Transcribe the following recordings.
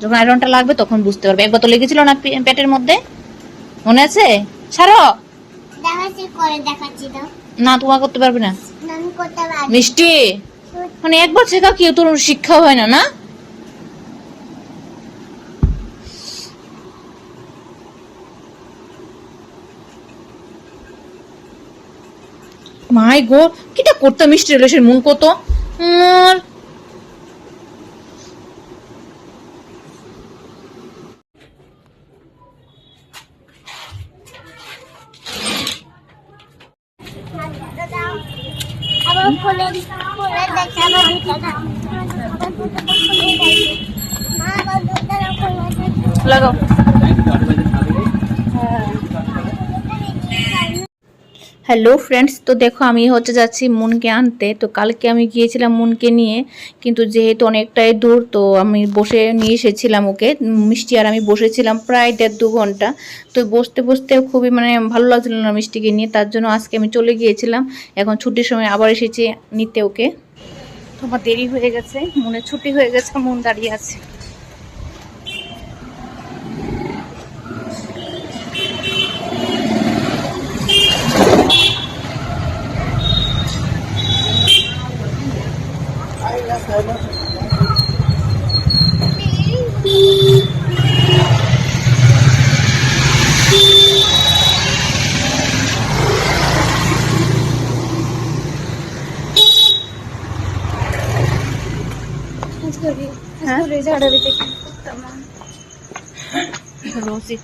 যখন আয়রনটা লাগবে তখন বুঝতে পারবে। একবার তো লেগেছিল না পেটের মধ্যে? মনে আছে? ছাড়ো! দেখাচ্ছি করে দেখাচ্ছি তো। না তোমার করতে পারবে না। আমি করতে পারি মিষ্টি! মানে একবার শেখা কেউ তোর শিক্ষা হয় না না? মাই গো কিটা করতে মিষ্টি রিলেশন মন কত? উম, আবার ফুলে ফুলে দেখে আবার দুটো দাও আবার দুটো দাও ফুলে দেখে মা আবার দুটো দাও ফুলে দেখে লাগাও হ্যালো ফ্রেন্ডস তো দেখো, আমি হচ্ছে যাচ্ছি মুনকে আনতে। তো কালকে আমি গিয়েছিলাম মুনকে নিয়ে, কিন্তু যেহেতু অনেকটাই দূর, তো আমি বসে নিয়ে এসেছিলাম ওকে। মিষ্টি আর আমি বসেছিলাম প্রায় দেড় দু ঘণ্টা। তো বসতে বসতে খুবই মানে ভালো লাগছিল না মিষ্টিকে নিয়ে। তার জন্য আজকে আমি চলে গিয়েছিলাম। এখন ছুটির সময় আবার এসেছি নিতে ওকে। তোমার দেরি হয়ে গেছে। মনে ছুটি হয়ে গেছে, মন দাঁড়িয়ে আছে।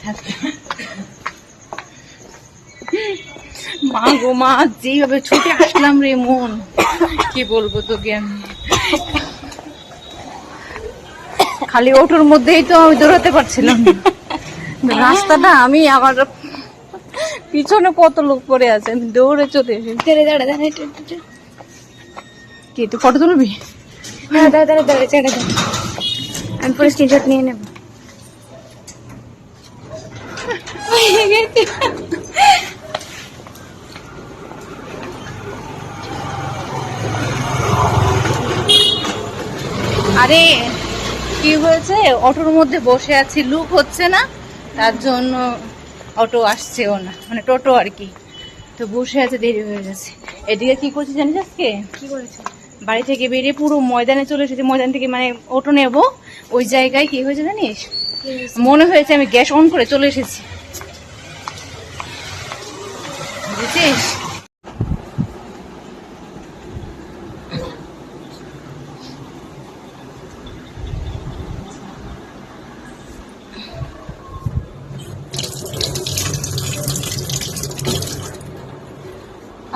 হ্যাঁ মা গো মা যেভাবে ছুটে আসলাম রে মন কি বলব তোকে আমি? খালি ওঠোর মধ্যেই তো আমি দৌড়াতে পারছিলাম। রাস্তাটা আমি আমার পিছনে কত লোক পড়ে আছে আমি দৌড়ে চলে এসেছি। দাঁড়া দাঁড়া দাঁড়া কি তুই ফটো তুলবি? দাঁড়া দাঁড়া দাঁড়া দাঁড়া। দাও আমি পুরো স্ক্রিনশট নিয়ে নেব। আরে কি হয়েছে? অটোর মধ্যে বসে আছি লুক হচ্ছে না তার জন্য অটো আসছেও না মানে টোটো আর কি। তো বসে আছে দেরি হয়ে গেছে। এদিকে কি করছি জানিস আজকে? কি করেছ বাড়ি থেকে বেরিয়ে পুরো ময়দানে চলে এসেছি। ময়দান থেকে মানে অটো নেব। ওই জায়গায় কি হয়েছে জানিস? মনে হয়েছে আমি গ্যাস অন করে চলে এসেছি। বুঝছিস?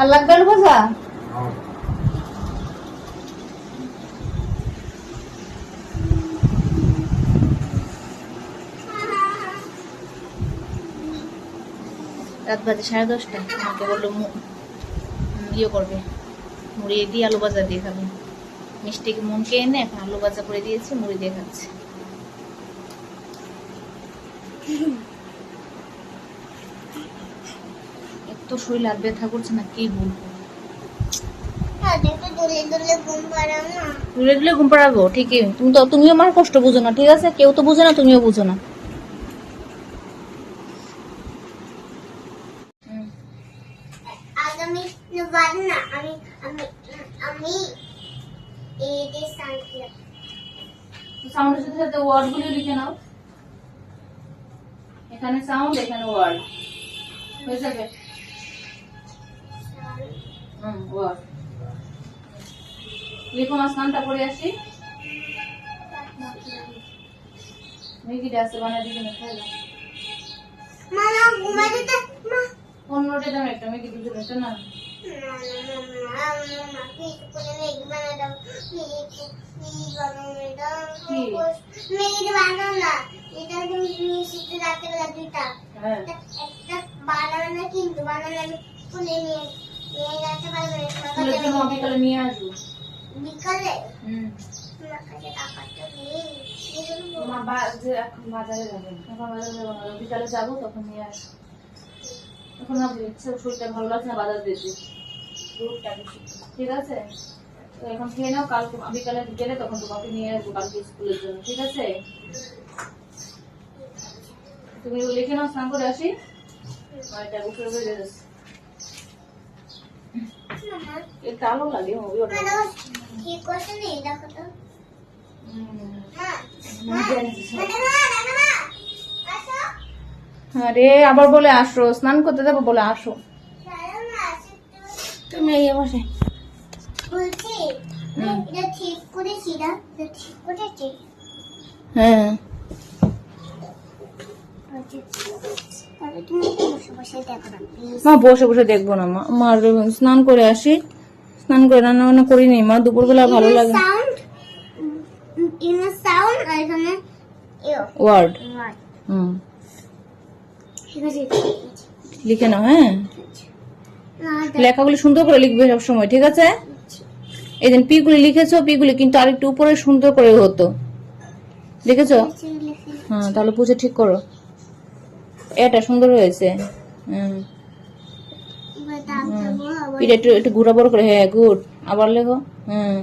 আর রাত বাজে সাড়ে দশটা আমাকে বলল ইয়ে করবে মুড়ি দিয়ে আলু ভাজা দিয়ে খাবে। মিষ্টিকে মনকে এনে এখন আলু ভাজা করে দিয়েছি মুড়ি দিয়ে খাচ্ছে। এত শরীর আর ব্যথা করছে না কি বলব? না। তুলে দিলে ঘুম পাড়াবো ঠিকই। তুমি তো তুমিও আমার কষ্ট বুঝো না ঠিক আছে? কেউ তো বুঝে না তুমিও বুঝো না হুম। আগামী বার না আমি আমি আমি এই যে সাইকেল সাউন্ডের সাথে সাথে ওয়ার্ডগুলো লিখে নাও এখানে ওয়ার্ড হয়ে যাবে? দিকে না খাইলা মামা ঘুমাতে তো মা অন্যটা দাম একটা মিকি দুজন একটা না স্কুলের জন্য বিকালে নিয়ে আসব বিকালে যাবে বিকালে তখন নিয়ে আসব। এখন ইচ্ছে শরীরটা ভালো লাগছে না বাজার দিতে ঠিক আছে? তো এখন খেয়ে নাও কাল বিকালে গেলে তখন তোমাকে নিয়ে আসব কালকে স্কুলের জন্য। ঠিক আছে? তুমি লিখে নাও স্নান করে আসি। এটা উপরে বেড়ে যাচ্ছে একটু আলো লাগে হবে ওটা। ঠিক করছে নি দেখো তো। হ্যাঁ আরে আবার বলে আসো স্নান করতে যাব বলে আসো। তুমি এই বসে। বলছি এটা ঠিক করেছি না? ঠিক করেছি? হ্যাঁ তাহলে তুমি একটু বসে বসে দেখো না প্লিজ মা বসে বসে দেখব না মা। মার স্নান করে আসি। স্নান করে রান্না বান্না করিনি মা। দুপুরবেলা ভালো লাগে। ওয়ার্ড হুম। লিখে নাও হ্যাঁ? লেখাগুলি সুন্দর করে লিখবে সব সময় ঠিক আছে? এই দিন পি গুলি লিখেছো পি গুলি কিন্তু আরেকটু উপরে সুন্দর করে হতো। দেখেছ? হ্যাঁ তাহলে বুঝে ঠিক করো। এটা সুন্দর হয়েছে। হুম পিঠে একটু একটু ঘুরা বড় করে হ্যাঁ গুড। আবার লেখো। হুম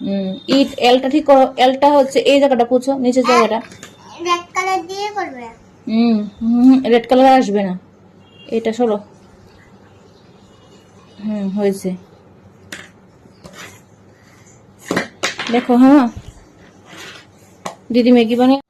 হুম ইট এলটা ঠিক করো। এলটা হচ্ছে এই জায়গাটা পুছো নিচের জায়গাটা। রেড কালার দিয়ে করবে। হুম হুম রেড কালার আসবে না। এটা সরো হুম হয়েছে। দেখো হ্যাঁ। দিদি ম্যাগি বানিয়ে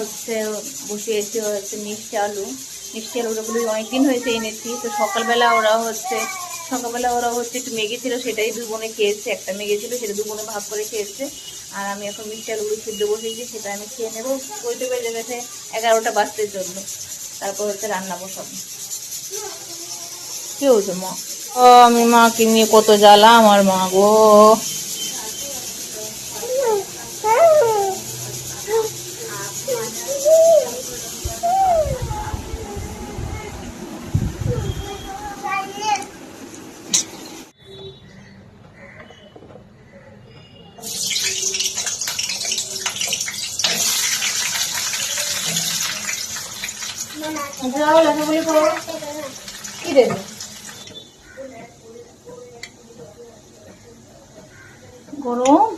হচ্ছে বসিয়েছি হচ্ছে মিষ্টি আলু। মিষ্টি আলুগুলো অনেকদিন হয়েছে এনেছি। তো সকালবেলা ওরা হচ্ছে, সকালবেলা ওরা হচ্ছে একটু মেঘে ছিল, সেটাই দু বোনে খেয়েছে। একটা মেঘে ছিল, সেটা দু বোনে ভাগ করে খেয়েছে। আর আমি এখন মিষ্টি আলুগুলো সিদ্ধ বসিয়েছি, সেটা আমি খেয়ে নেব। বইতে বেজে গেছে এগারোটা বাজতে জন্য তারপর হচ্ছে রান্না বসাবো। কি হয়েছে মা? আমি মাকে নিয়ে কত জ্বালা আমার মা গো। গরম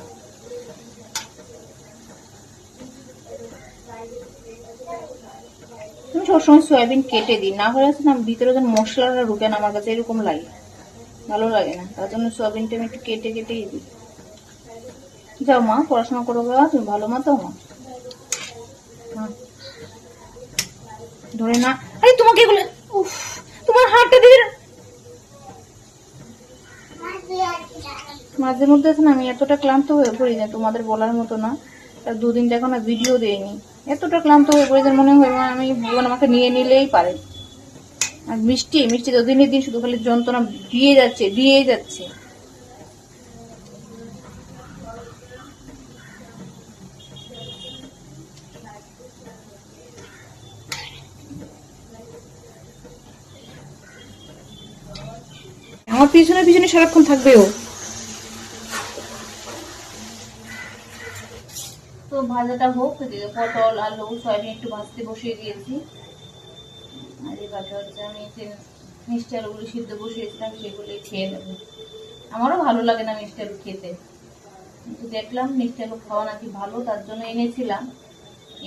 আমি সবসময় সয়াবিন কেটে দিই না হলে না ভিতরে যেন মশলাটা ঢুকে না আমার কাছে এরকম লাগে ভালো লাগে না তার জন্য সয়াবিনটা আমি একটু কেটে কেটেই দিই যাও মা পড়াশোনা করো গা তুমি ভালো মা তো মা হ্যাঁ। ধরে না। আরে তোমাকে এগুলো উফ, তোমার হাতটা দিয়ে মাঝে মধ্যে আছে না, আমি এতটা ক্লান্ত হয়ে পড়ি না তোমাদের বলার মতো না। তার দুদিন দেখো না ভিডিও দেয়নি এতটা ক্লান্ত হয়ে পড়ি যে মনে হয় আমি ভগবান আমাকে নিয়ে নিলেই পারে। আর মিষ্টি মিষ্টি তো দিনের দিন শুধু খালি যন্ত্রণা দিয়ে যাচ্ছে, দিয়েই যাচ্ছে। পিছনে পিছনে সারাক্ষণ থাকবে ও। তো ভাজাটা হোক পটল, আলু, সয়াবিন একটু ভাজতে বসিয়ে দিয়েছি। আর ভাজা হচ্ছে আমি যে মিষ্টি আলুগুলো সিদ্ধ বসিয়েছিলাম, সেগুলোই খেয়ে নেব। আমারও ভালো লাগে না মিষ্টি আলু খেতে। কিন্তু দেখলাম মিষ্টি আলু খাওয়া নাকি ভালো, তার জন্য এনেছিলাম।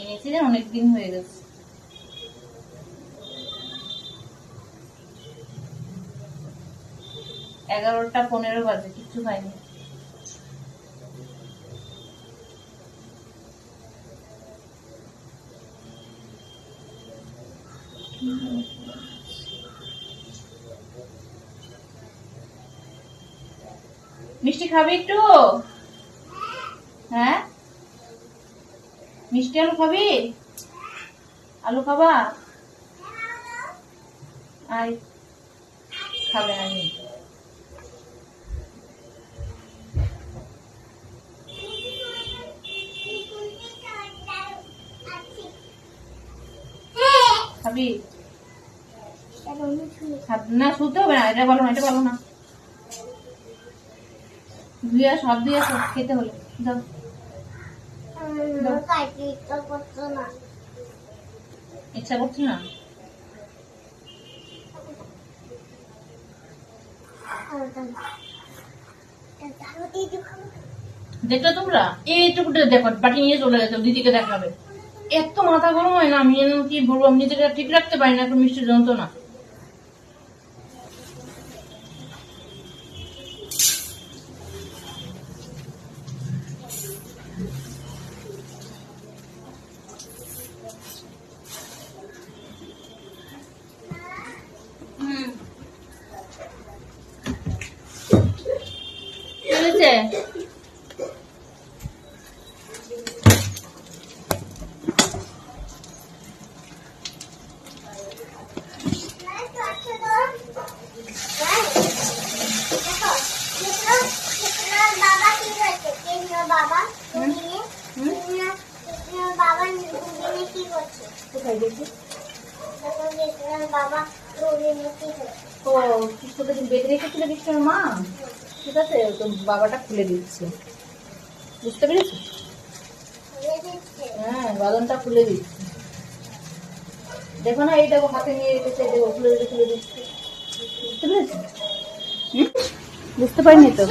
এনেছি যে অনেক দিন হয়ে গেছে। এগারোটা, পনেরো বাজে, কিচ্ছু খাইনি মিষ্টি খাবি একটু? হ্যাঁ? মিষ্টি আলু খাবি? আলু খাবা? আই খাবে না খাবি না, শুতে হবে না, এটা বলো না, এটা বলো না। ধুয়ে হাত ধুয়ে আসো, খেতে হলে। ইচ্ছা করছে না? দেখলে তোমরা? এইটুকুটা দেখো, বাটি নিয়ে চলে গেছে, দিদিকে দেখাবে। এত মাথা গরম হয় না, আমি কি বলব, আমি নিজেকে ঠিক রাখতে পারি না একটু মিষ্টি যন্ত্রণা হুম। কি হয়েছে? বাবা কি করছে কৃষ্ণ বাবা হুম? হুম? কৃষ্ণ বাবা রুবিনে কি করছে কোথায় গেছি তখন কৃষ্ণ বাবা রুবিনে কি করছে ও কৃষ্ণকে তুমি বেঁধে রেখেছিল কৃষ্ণের মা ঠিক আছে তো বাবাটা খুলে দিচ্ছে। বুঝতে পেরেছ? হ্যাঁ বাদনটা খুলে দিচ্ছে। দেখো না এই দেখো হাতে নিয়ে রেখেছে দেখো খুলে দিতে খুলে দিচ্ছে। বুঝতে পেরেছ? বুঝতে পারিনি তো?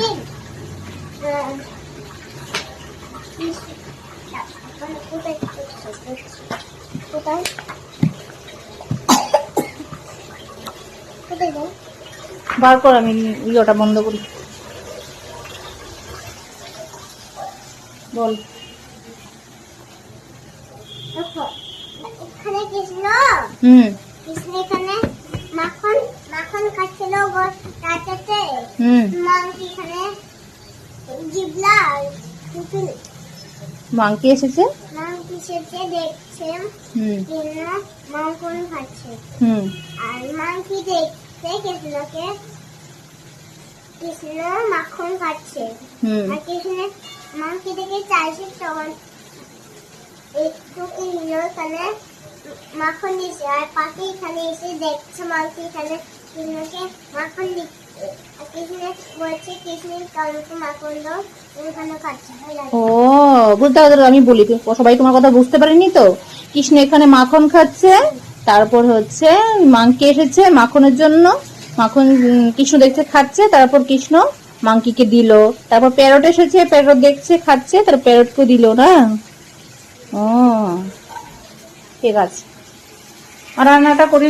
বার কর, আমি ইয়েটা বন্ধ করি। বল। হুম। কৃষ্ণ এখানে মাখন মাখন খাচ্ছিল তাতে হুম। মাংকি এখানে জিবলা টিফিন মাংকি এসেছে? মাংকি দেখছে। হুম। মাখন খাচ্ছে। হুম। আর মাংকি দেখছে কৃষ্ণকে কৃষ্ণ মাখন খাচ্ছে। আর কৃষ্ণ মাংকি দেখে চাইছে তখন একটু কৃষ্ণ এখানে মাখন দিচ্ছে আর পাখি এখানে এসে দেখছে মাংকি এখানে কৃষ্ণকে মাখন দিচ্ছে। ও বুঝতে পারছ আমি বলি তো, সবাই তোমার কথা বুঝতে পারিনি তো? কৃষ্ণ এখানে মাখন খাচ্ছে তারপর হচ্ছে মাংকি এসেছে মাখনের জন্য। মাখন কৃষ্ণ দেখছে খাচ্ছে তারপর কৃষ্ণ মাংকিকে দিল। তারপর প্যারট এসেছে প্যারট দেখছে খাচ্ছে তারপর প্যারটকে দিল না? ও ঠিক আছে। রান্নাটা করি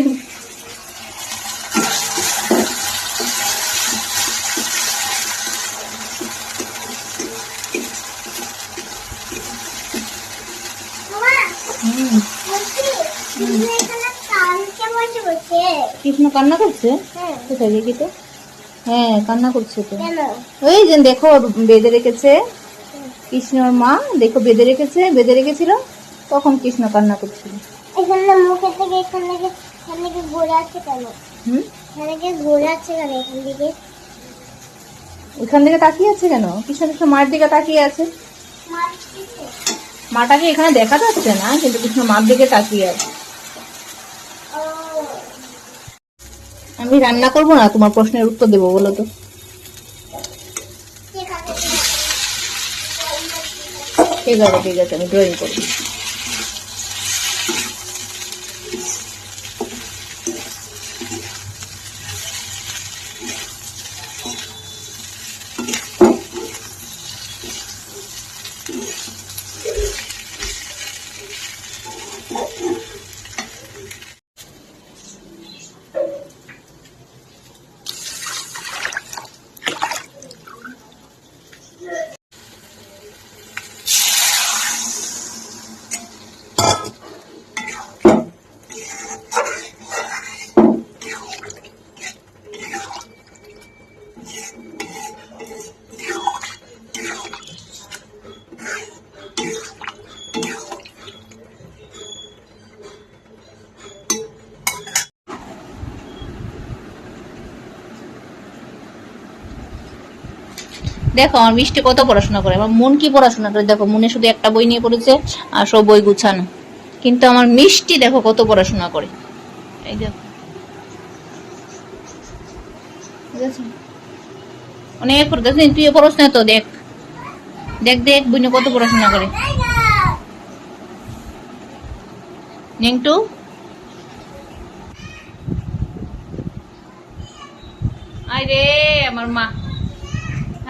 হুম, বলছি তুমি এখানে কালকে বসে বসে কৃষ্ণ কান্না করছে? হ্যাঁ। কোথায় দেখি তো? হ্যাঁ কান্না করছে তো। ওই যে দেখো বেঁধে রেখেছে। কৃষ্ণর মা দেখো বেঁধে রেখেছে বেঁধে রেখেছিল। তখন কৃষ্ণ কান্না করছিল। এখানে থেকে? তাকিয়ে আছে কেন? কৃষ্ণ কৃষ্ণ মায়ের দিকে তাকিয়ে আছে। মার মাটাকে এখানে দেখা যাচ্ছে না কিন্তু কৃষ্ণ মার দিকে তাকিয়ে আছে ও আমি রান্না করব না তোমার প্রশ্নের উত্তর দেবো বলো তো। ঠিক আছে। ঠিক আছে আমি ড্রয়িং করব। দেখো, আমার মিষ্টি কত পড়াশোনা করে, আমার মন কি পড়াশোনা করে? দেখো, মনে শুধু একটা বই নিয়ে পড়েছে, আর সব বই গুছানো। কিন্তু আমার মিষ্টি দেখো কত পড়াশোনা করে। এই দেখো। অনেক তুই পড়াস না তো, দেখ। দেখ দেখ বুঝে কত পড়াশোনা করে। নিংটু আয় রে, আমার মা।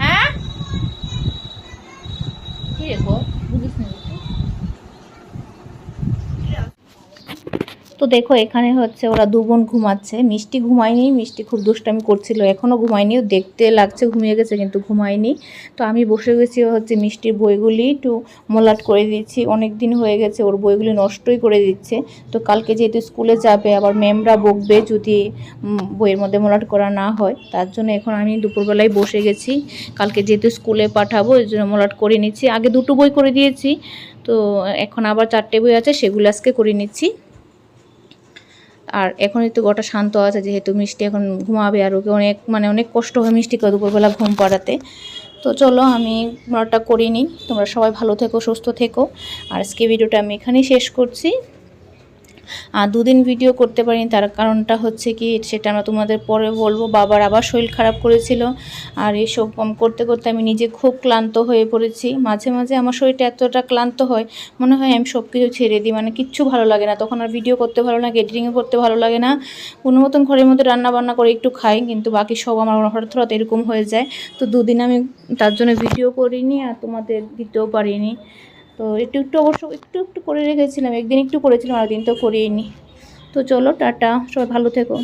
হ্যাঁ কি রেখো বুঝিস না তো দেখো, এখানে হচ্ছে ওরা দু বোন ঘুমাচ্ছে। মিষ্টি ঘুমায়নি, মিষ্টি খুব দুষ্টামি করছিল। এখনও ঘুমায়নি দেখতে লাগছে, ঘুমিয়ে গেছে, কিন্তু ঘুমায়নি। তো আমি বসে গেছি হচ্ছে মিষ্টির বইগুলি একটু মলাট করে দিচ্ছি। অনেক দিন হয়ে গেছে, ওর বইগুলি নষ্টই করে দিচ্ছে। তো কালকে যেহেতু স্কুলে যাবে, আবার ম্যামরা বকবে যদি বইয়ের মধ্যে মলাট করা না হয়। তার জন্য এখন আমি দুপুরবেলায় বসে গেছি। কালকে যেহেতু স্কুলে পাঠাবো, ওই জন্য মলাট করে নিচ্ছি। আগে দুটো বই করে দিয়েছি। তো এখন আবার চারটে বই আছে, সেগুলো আজকে করে নিচ্ছি। আর এখন একটু গোটা শান্ত আছে, যেহেতু মিষ্টি এখন ঘুমাবে আর ওকে অনেক মানে অনেক কষ্ট হয় মিষ্টিকে দুপুরবেলা ঘুম পাড়াতে। তো চলো আমি মলাটটা করিনি তোমরা সবাই ভালো থেকো, সুস্থ থেকো। আর আজকে ভিডিওটা আমি এখানেই শেষ করছি। আর দুদিন ভিডিও করতে পারিনি, তার কারণটা হচ্ছে কি, সেটা আমরা তোমাদের পরে বলব। বাবার আবার শরীর খারাপ করেছিল, আর এসব করতে করতে আমি নিজে খুব ক্লান্ত হয়ে পড়েছি। মাঝে মাঝে আমার শরীরটা এতটা ক্লান্ত হয়, মনে হয় আমি সব কিছু ছেড়ে দিই মানে কিচ্ছু ভালো লাগে না। তখন আর ভিডিও করতে ভালো লাগে এডিটিংও করতে ভালো লাগে না। কোনো মতন ঘরের মধ্যে রান্না বান্না করে একটু খাই, কিন্তু বাকি সব আমার হঠাৎ হঠাৎ এরকম হয়ে যায়। তো দুদিন আমি তার জন্য ভিডিও করিনি আর তোমাদের দিতেও পারিনি। তো একটু একটু অবশ্য একটু একটু করে রেখেছিলাম। একদিন একটু করেছিলাম, আর দিন তো করিনি। তো চলো, টাটা। সবাই ভালো থেকো।